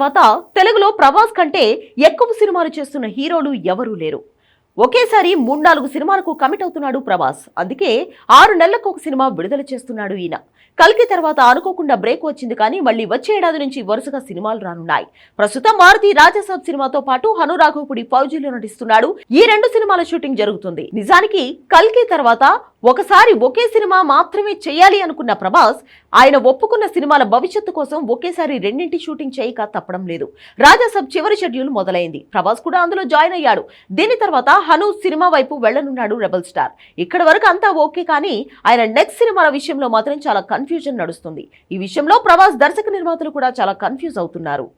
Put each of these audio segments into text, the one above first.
తర్వాత తెలుగులో ప్రభాస్ కంటే ఎక్కువ సినిమాలు చేస్తున్న హీరోలు ఎవరూ లేరు. ఒకేసారి మూడు నాలుగు సినిమాలకు కమిట్ అవుతున్నాడు ప్రభాస్. అందుకే ఆరు నెలలకు ఒక సినిమా విడుదల చేస్తున్నాడు ఈయన. కల్కి తర్వాత అనుకోకుండా బ్రేక్ వచ్చింది కానీ మళ్ళీ వచ్చే ఏడాది నుంచి వరుసగా సినిమాలు రానున్నాయి. ప్రస్తుతం మారుతి రాజసాబ్ సినిమాతో పాటు హనురాఘపుడి ఫౌజీలో నటిస్తున్నాడు. ఈ రెండు సినిమాల షూటింగ్ జరుగుతుంది. నిజానికి కల్కి తర్వాత ఒకసారి ఒకే సినిమా మాత్రమే చేయాలి అనుకున్న ప్రభాస్ ఆయన ఒప్పుకున్న సినిమాల భవిష్యత్తు కోసం ఒకేసారి రెండింటి షూటింగ్ చేయక తప్పడం లేదు. రాజాసబ్ చివరి షెడ్యూల్ మొదలైంది. ప్రభాస్ కూడా అందులో జాయిన్ అయ్యాడు. దీని తర్వాత హను సినిమా వైపు వెళ్ళనున్నాడు రెబల్ స్టార్. ఇక్కడ వరకు అంతా ఓకే కానీ ఆయన నెక్స్ట్ సినిమాల విషయంలో మాత్రం చాలా కన్ఫ్యూజన్ నడుస్తుంది. ఈ విషయంలో ప్రభాస్ దర్శక నిర్మాతలు కూడా చాలా కన్ఫ్యూజ్ అవుతున్నారు.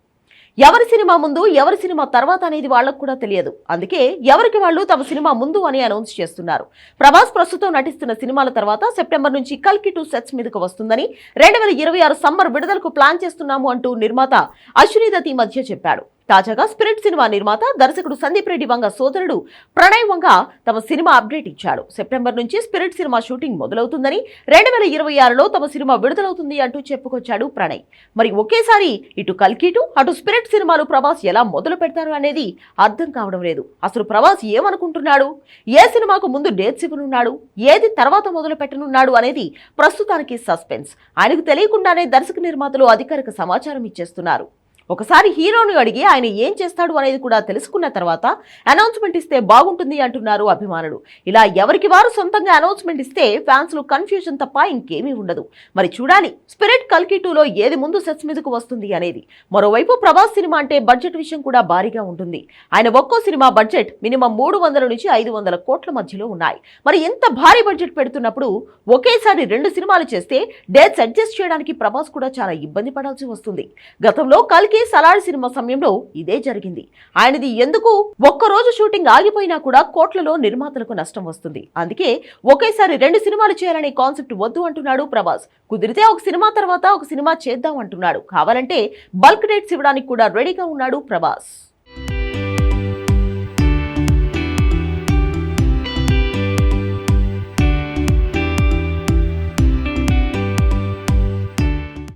ఎవరి సినిమా ముందు ఎవరి సినిమా తర్వాత అనేది వాళ్ళకు కూడా తెలియదు. అందుకే ఎవరికి వాళ్ళు తమ సినిమా ముందు అని అనౌన్స్ చేస్తున్నారు. ప్రభాస్ ప్రస్తుతం నటిస్తున్న సినిమాల తర్వాత సెప్టెంబర్ నుంచి కల్కి టూ సెట్స్ మీదకు వస్తుందని రెండు వేల ఇరవై ఆరు సమ్మర్ విడుదలకు ప్లాన్ చేస్తున్నాము అంటూ నిర్మాత అశ్విని దత్ ఈ మధ్య చెప్పాడు. తాజాగా స్పిరిట్ సినిమా నిర్మాత దర్శకుడు సందీప్ రెడ్డి వంగ సోదరుడు ప్రణయ్ వంగ తమ సినిమా అప్డేట్ ఇచ్చాడు. సెప్టెంబర్ నుంచి స్పిరిట్ సినిమా షూటింగ్ మొదలవుతుందని రెండు వేల ఇరవై ఆరులో తమ సినిమా విడుదలవుతుంది అంటూ చెప్పుకొచ్చాడు ప్రణయ్. మరి ఒకేసారి ఇటు కల్కిటు అటు స్పిరిట్ సినిమాలు ప్రభాస్ ఎలా మొదలు పెడతారు అనేది అర్థం కావడం లేదు. అసలు ప్రభాస్ ఏమనుకుంటున్నాడు? ఏ సినిమాకు ముందు డేట్స్ ఇవ్వనున్నాడు ఏది తర్వాత మొదలు పెట్టనున్నాడు అనేది ప్రస్తుతానికి సస్పెన్స్. ఆయనకు తెలియకుండానే దర్శక నిర్మాతలు అధికారిక సమాచారం ఇచ్చేస్తున్నారు. ఒకసారి హీరోను అడిగి ఆయన ఏం చేస్తాడు అనేది కూడా తెలుసుకున్న తర్వాత అనౌన్స్మెంట్ ఇస్తే బాగుంటుంది అంటున్నారు అభిమానులు. ఇలా ఎవరికి వారు సొంతంగా అనౌన్స్మెంట్ ఇస్తే ఫ్యాన్స్లు కన్ఫ్యూజన్ తప్ప ఇంకేమీ ఉండదు. మరి చూడాలి స్పిరిట్ కల్కి టూలో ఏది ముందు సెట్స్ మీదకు వస్తుంది అనేది. మరోవైపు ప్రభాస్ సినిమా అంటే బడ్జెట్ విషయం కూడా భారీగా ఉంటుంది. ఆయన ఒక్కో సినిమా బడ్జెట్ మినిమం మూడు వందల నుంచి ఐదు వందల కోట్ల మధ్యలో ఉన్నాయి. మరి ఇంత భారీ బడ్జెట్ పెడుతున్నప్పుడు ఒకేసారి రెండు సినిమాలు చేస్తే డేట్స్ అడ్జస్ట్ చేయడానికి ప్రభాస్ కూడా చాలా ఇబ్బంది పడాల్సి వస్తుంది. గతంలో కల్కి సలాడ్ సినిమా సమయంలో ఇదే జరిగింది. ఆయనది ఎందుకు ఒక్కరోజు షూటింగ్ ఆగిపోయినా కూడా కోట్లలో నిర్మాతలకు నష్టం వస్తుంది. అందుకే ఒకేసారి రెండు సినిమాలు చేయాలనే కాన్సెప్ట్ వద్దు అంటున్నాడు ప్రభాస్. కుదిరితే ఒక సినిమా తర్వాత ఒక సినిమా చేద్దాం అంటున్నాడు. కావాలంటే బల్క్ డేట్స్ ఇవ్వడానికి కూడా రెడీగా ఉన్నాడు ప్రభాస్.